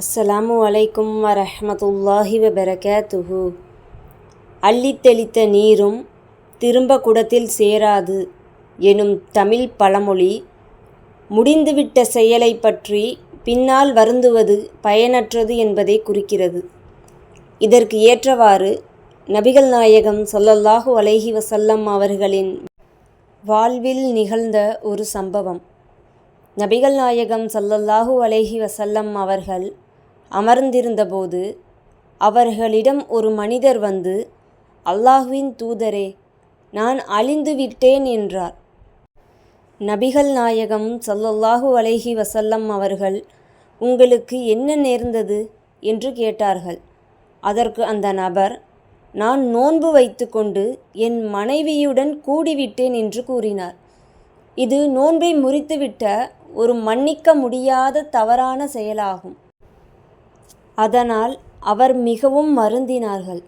அஸ்ஸலாமு அலைக்கும் வரஹ்மத்துல்லாஹி வபரகாத்துஹு. துஹு தெளித்த நீரும் திரும்ப குடத்தில் சேராது எனும் தமிழ் பழமொழி முடிந்துவிட்ட செயலை பற்றி பின்னால் வருந்துவது பயனற்றது என்பதை குறிக்கிறது. இதற்கு ஏற்றவாறு நபிகள் நாயகம் சொல்லல்லாஹு அலைஹி வசல்லம் அவர்களின் வாழ்வில் நிகழ்ந்த ஒரு சம்பவம். நபிகள் நாயகம் சல்லல்லாஹு அலைஹி வசல்லம் அவர்கள் அமர்ந்திருந்தபோது அவர்களிடம் ஒரு மனிதர் வந்து அல்லாஹ்வின் தூதரே நான் அழிந்து விட்டேன் என்றார். நபிகள் நாயகம் சல்லல்லாஹு அலைஹி வசல்லம் அவர்கள் உங்களுக்கு என்ன நேர்ந்தது? என்று கேட்டார்கள். அதற்கு அந்த நபர் நான் நோன்பு வைத்துக்கொண்டு என் மனைவியுடன் கூடிவிட்டேன் என்று கூறினார். இது நோன்பை முறித்துவிட்ட ஒரு மன்னிக்க முடியாத தவறான செயலாகும். அதனால் அவர் மிகவும் வருந்தினார்கள்.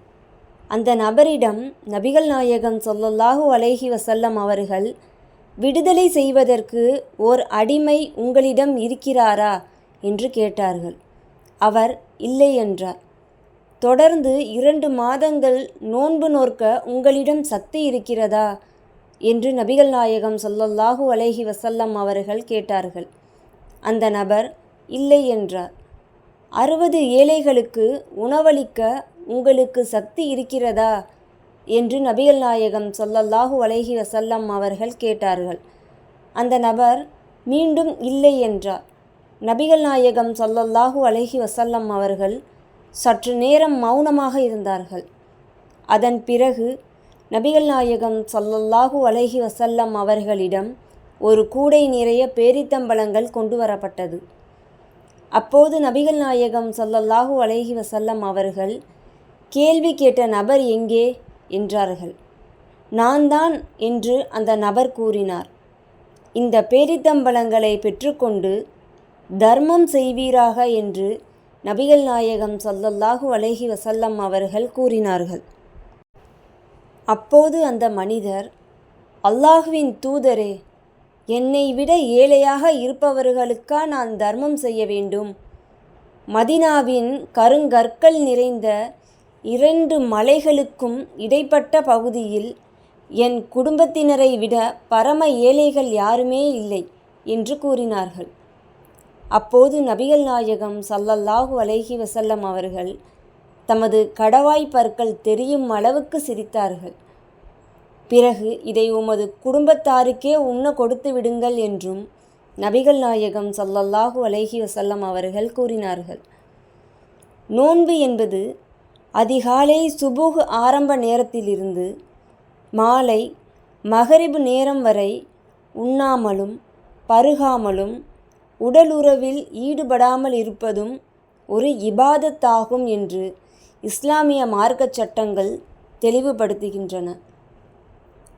அந்த நபரிடம் நபிகள் நாயகம் சொல்லல்லாஹு அலேஹி வசல்லம் அவர்கள் விடுதலை செய்வதற்கு ஓர் அடிமை உங்களிடம் இருக்கிறாரா? என்று கேட்டார்கள். அவர் இல்லை என்றார். தொடர்ந்து இரண்டு மாதங்கள் நோன்பு நோற்க உங்களிடம் சக்தி இருக்கிறதா? என்று நபிகள் நாயகம் சொல்லல்லாஹு அலேஹி வசல்லம் அவர்கள் கேட்டார்கள். அந்த நபர் இல்லை என்றார். அறுபது ஏழைகளுக்கு உணவளிக்க உங்களுக்கு சக்தி இருக்கிறதா? என்று நபிகள் நாயகம் சொல்லல்லாஹு அலைஹி வசல்லம் அவர்கள் கேட்டார்கள். அந்த நபர் மீண்டும் இல்லை என்றார். நபிகள் நாயகம் சொல்லல்லாஹு அலைஹி வசல்லம் அவர்கள் சற்று நேரம் மௌனமாக இருந்தார்கள். அதன் பிறகு நபிகள் நாயகம் சொல்லல்லாஹு அலைஹி வசல்லம் அவர்களிடம் ஒரு கூடை நிறைய பேரித்தம்பழங்கள் கொண்டு வரப்பட்டது. அப்போது நபிகள் நாயகம் ஸல்லல்லாஹு அலைஹி வசல்லம் அவர்கள் கேள்வி கேட்ட நபர் எங்கே? என்றார்கள். நான் தான் என்று அந்த நபர் கூறினார். இந்த பேரித்தம்பளங்களை பெற்றுக்கொண்டு தர்மம் செய்வீராக என்று நபிகள் நாயகம் ஸல்லல்லாஹு அலைஹி வசல்லம் அவர்கள் கூறினார்கள். அப்போது அந்த மனிதர் அல்லாஹுவின் தூதரே என்னை விட ஏழையாக இருப்பவர்களுக்கா நான் தர்மம் செய்ய வேண்டும்? மதினாவின் கருங்கற்கள் நிறைந்த இரண்டு மலைகளுக்கும் இடைப்பட்ட பகுதியில் என் குடும்பத்தினரை விட பரம ஏழைகள் யாருமே இல்லை என்று கூறினார்கள். அப்போது நபிகள் நாயகம் சல்லல்லாஹு அலைஹி வசல்லம் அவர்கள் தமது கடவாய் பற்கள் தெரியும் அளவுக்கு சிரித்தார்கள். பிறகு இதை உமது குடும்பத்தாருக்கே உண்ண கொடுத்து விடுங்கள் என்றும் நபிகள் நாயகம் சல்லல்லாஹு அலஹி வசல்லம் அவர்கள் கூறினார்கள். நோன்பு என்பது அதிகாலை சுபுகு ஆரம்ப நேரத்திலிருந்து மாலை மகரிபு நேரம் வரை உண்ணாமலும் பருகாமலும் உடலுறவில் ஈடுபடாமல் இருப்பதும் ஒரு இபாதத்தாகும் என்று இஸ்லாமிய மார்க்க சட்டங்கள் தெளிவுபடுத்துகின்றன.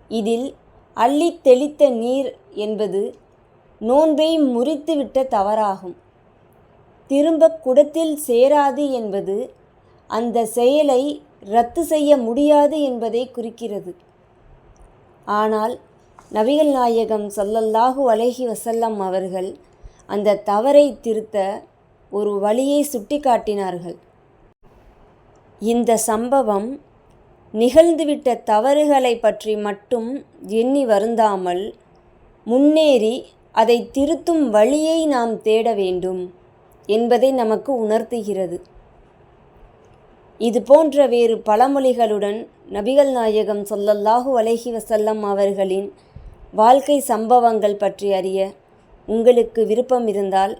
இதில் அள்ளி தெளித்த நீர் என்பது நோன்பை முறித்துவிட்ட தவறாகும். திரும்ப குடத்தில் சேராது என்பது அந்த செயலை ரத்து செய்ய முடியாது என்பதை குறிக்கிறது. ஆனால் நபிகள் நாயகம் சொல்லல்லாஹு அலைஹி வசல்லம் அவர்கள் அந்த தவறை திருத்த ஒரு வழியை சுட்டிக்காட்டினார்கள். இந்த சம்பவம் நிகழ்ந்துவிட்ட தவறுகளை பற்றி மட்டும் எண்ணி வருந்தாமல் முன்னேறி அதை திருத்தும் வழியை நாம் தேட வேண்டும் என்பதை நமக்கு உணர்த்துகிறது. இது போன்ற வேறு பழமொழிகளுடன் நபிகள் நாயகம் சொல்லல்லாஹு அலஹி வசல்லம் அவர்களின் வாழ்க்கை சம்பவங்கள் பற்றி அறிய உங்களுக்கு விருப்பம் இருந்தால்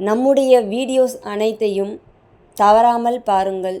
நம்முடைய வீடியோஸ் அனைத்தையும் தவறாமல் பாருங்கள்.